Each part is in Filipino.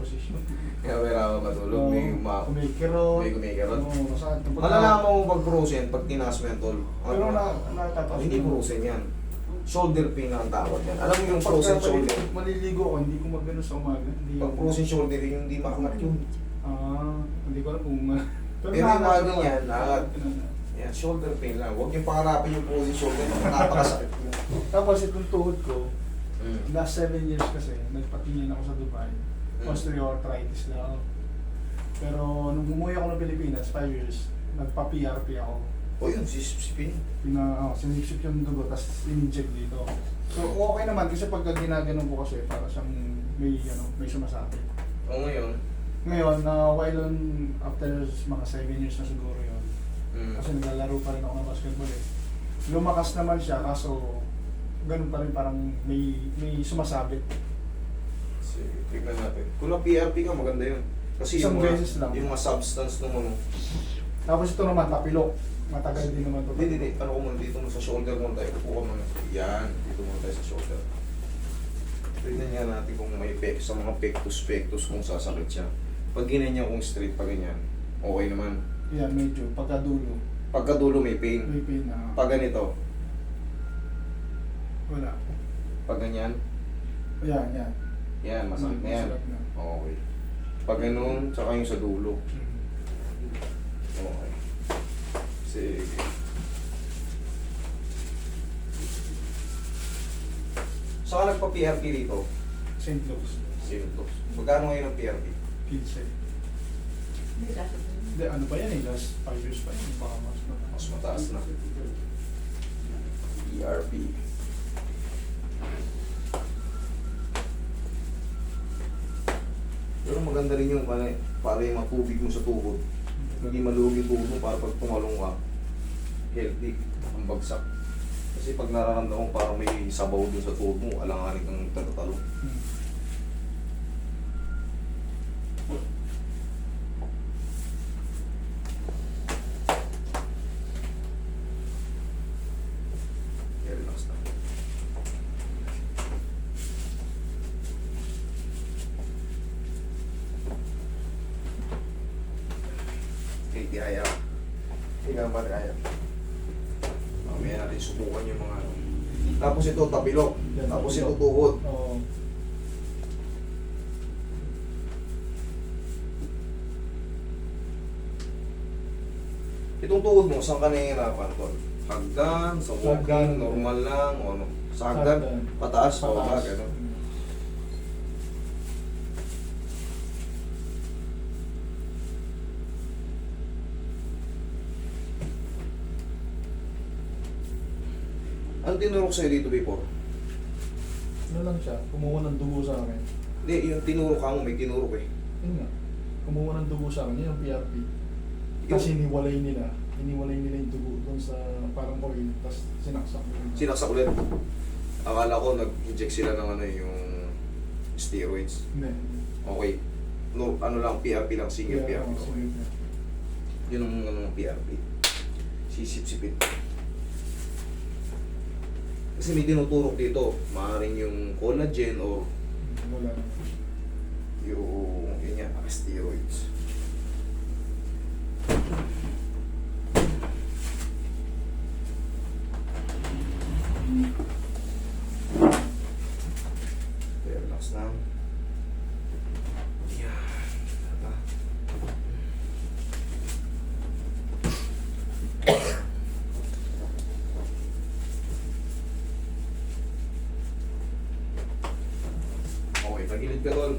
position. Kaya wala ka matulog, may uma... kumikirot. may kumikirot. Oo, masakit. Malalaman mo pag frozen, pag tinaas mo yan, tol. Pero Ano? na, natataas. hindi frozen yan. Shoulder pain ang tawag yan. Alam mo yung frozen shoulder? maliligo ako, hindi ko magano sa umaga. Hindi Pag ako- frozen shoulder, yung hindi makangat yun. Ah, hindi ko alam kung... Pero yung mga ganyan, nakaka- Yan, shoulder pain lang. Huwag yung pangarapin yung frozen shoulder. Napakasakit yun. Tapos itong tuhod ko, Mm. last 7 years kasi, nagpatingin ako sa Dubai. Mm. Osteoarthritis lang. Pero nung umuwi ako ng Pilipinas, 5 years, nagpa-PRP ako. O yun, sisipin. Pina, oh, sinisip yung dugo, tapos in-inject dito. So okay naman kasi pagka ginaganon ko kasi para siyang may ano, may sumasakit. O ngayon, Ngayon, na while on, after mga 7 years na siguro yun, mm. kasi naglalaro pa rin ako ng basketball eh. Lumakas naman siya, kaso ganun pa rin parang may may sumasabit. Sige, tignan natin. Kung na PRP ka, maganda yun. Kasi Isang yung mga, beses lang. yung mga substance nung ano. Tapos ito naman, tapilok. Matagal din naman to. Hindi, hindi, hindi. Ano ko muna dito mo sa shoulder mo tayo. Upo ka muna. Yan, dito muna tayo sa shoulder. Tignan nga natin kung may pek sa mga pectus pectus kung sasakit siya. Pag ginanyan kung straight pa ganyan, okay naman. Yan, medyo. Pagkadulo, Pagkadulo may pain. may pain na. Pag ganito, Wala. pag ganyan, Yan, yan. Yan, masakit na yan. Masarap na. Okay. Pag ganun, tsaka yung sa dulo. Okay. Sige. Saka nagpa-PRP dito. St. Luke's. Sintos. Magkano ngayon ang PRP? Kids eh. Hindi, ano pa yan eh, last 5 years pa yun. Baka mas na. Mas mataas na. PRP. Pero maganda rin yung para, para yung matubig mo sa tuhod. Maging maluwag yung tuhod mo para pag tumalong ka, healthy, ang bagsak. Kasi pag nararamdaman mo parang may sabaw dun sa tuhod mo, alanganin kang tatatalo. Hmm. Kaya relax lang. Okay, tihaya. Tingnan ba tihaya? Mamaya natin subukan yung mga ano. Tapos ito, tapilok. Tapos ito, tuhod. Oo. Itong tuhod mo, saan ka nahihirapan, Tol? Hagdan, sa walking, Hagdan. normal lang, o ano? Sa hagdan, Hagdan. pataas, pababa, Pataas. gano'n. Tinurok sa'yo dito before? Ano lang siya, kumuha ng dugo sa akin. Hindi, yung tinurok ka mo, may tinurok eh. Yun nga. Kumuha ng dugo sa akin, yun ang PRP. Yung- Tapos iniwalay nila. Iniwalay nila yung dugo doon sa parang oil. Tapos sinaksak nila. Sinaksak ulit. Akala ko nag-inject sila ng ano yung steroids. Hindi. Okay. No, ano lang, PRP lang, single Yeah, PRP. oo, Okay. Yun ang ano PRP. Sisip-sipin. Kasi may tinuturok dito. Maaaring yung collagen or Wala yung yun nga, steroids. Okay, relax lang. Yan. Tata. Okay, tagilid ka tol.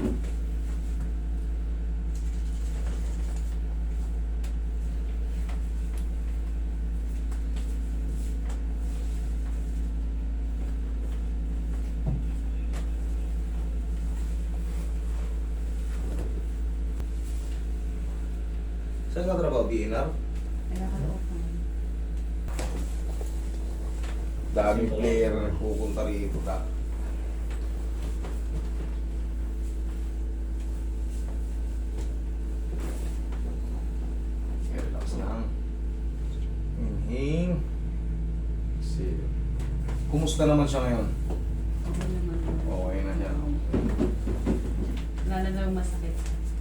Saan ka trabaho? BNR? Daming player pupunta rito ka. Kumusta naman siya ngayon? Okay naman. Okay na siya. Wala na daw masakit.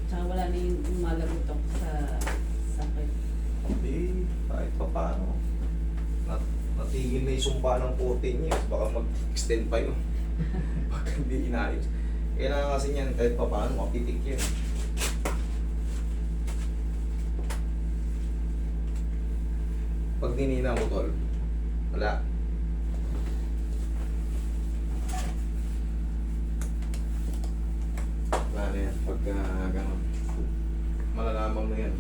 Tsaka wala na yung lumalagutok sa sakit. Hindi, kahit pa paano. Nat natigil na yung sumpa ng 14 years, baka mag-extend pa yun. Baka hindi inayos. Kailangan kasi niyan kahit pa paano, mapitik yan. Pag dinina mo tol, wala. Na yan, pagka gano'n. Malalaman mo yan.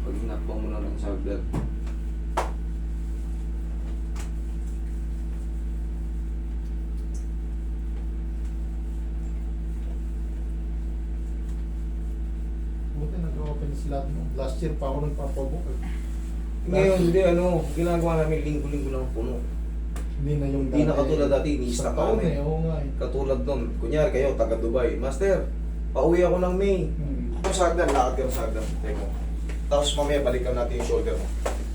Pag hinakbang mo na lang sa agad. Buti nag-open slot mo. Last year pa ako nagpapabook. eh. Ngayon, hindi ano, ginagawa namin linggo-linggo lang puno. Hindi na yung Hindi na katulad dati, taon namin. eh, oo nga eh. Katulad nun, kunyari kayo, taga Dubai. Master, pauwi ako ng May. Hmm. Ito sa hagdan, lakad ka sa hagdan. Teko. Tapos mamaya balikan natin yung shoulder mo.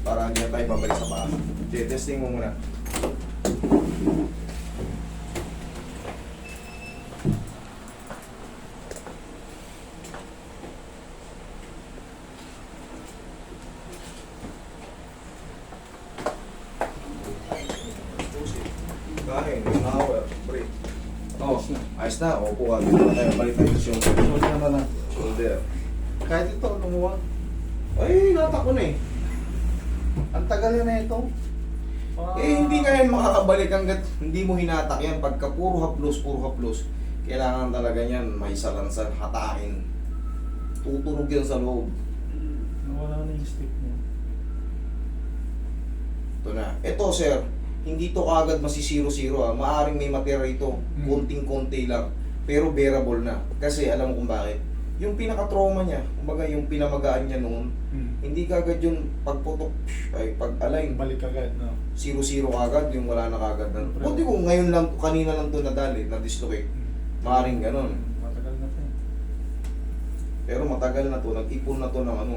Para hindi na tayo babalik sa paa. Okay, testing mo muna. Kain, ayos na. Opo ka. Dito na tayo. Balik tayo sa shoulder. Buti naman na. Shoulder. Kahit ito, lumuwag. Ay, natak ko na eh. Ang tagal na ito. Ah, Eh, hindi ka yan makakabalik hanggat hindi mo hinatak yan. Pagka puro haplos, puro haplos, kailangan talaga yan may salansan, hatain. Tutunog yan sa loob. Nawala na yung stick niya. Ito na. Ito, sir, hindi to kagad masisiro-siro ah. Maaring may matira ito. Hmm. Konting-konti lang. Pero bearable na. Kasi alam mo kung bakit. Yung pinaka-trauma niya, kumbaga yung pinamagaan niya noon, Hmm. hindi kagad yung pagputok, ay pag-align. Balik agad, no? zero-zero kagad, yung wala na kagad. Na, Siyempre. Buti kung ngayon lang, kanina lang to nadali, na-dislocate. Maaring ganun. Matagal na ito. eh. Pero matagal na to, nag-ipon na to ng ano.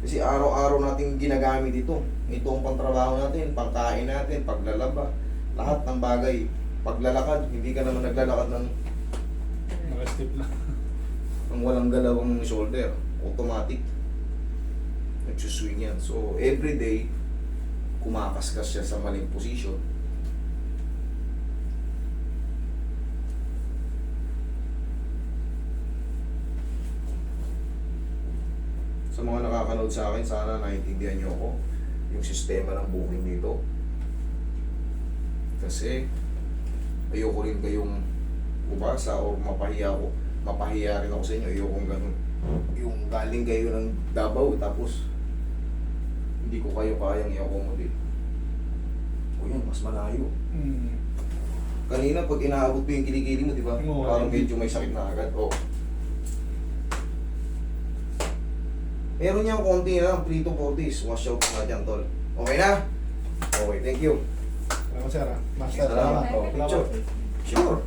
Kasi araw-araw natin ginagamit ito. Ito ang pangtrabaho natin, pangkain natin, paglalaba. Lahat ng bagay. Paglalakad, hindi ka naman naglalakad ng, Naka-step lang. ng walang galawang shoulder. Automatic. Nagsuswing yan. So, every day, kumakaskas siya sa maling position. Sa nakakanood sa akin, sana naiintindihan niyo ako yung sistema ng booking dito. Kasi ayoko rin kayong ubasa o mapahiya ko. Mapahiya rin ako sa inyo. Ayokong ganun. Yung galing kayo ng Davao tapos hindi ko kayo kayang i-accommodate. O yun, mas malayo. Hmm. Kanina pag inaabot mo yung kilikili mo, di ba? Oo, Parang medyo may sakit na agad. Oh. Meron niyang konti na, Prito Fortis. Wash out nga dyan, tol. Okay na? Okay, thank you. Salamat, sir. ah. Master, Salamat. salamat. Oh, picture. Sure.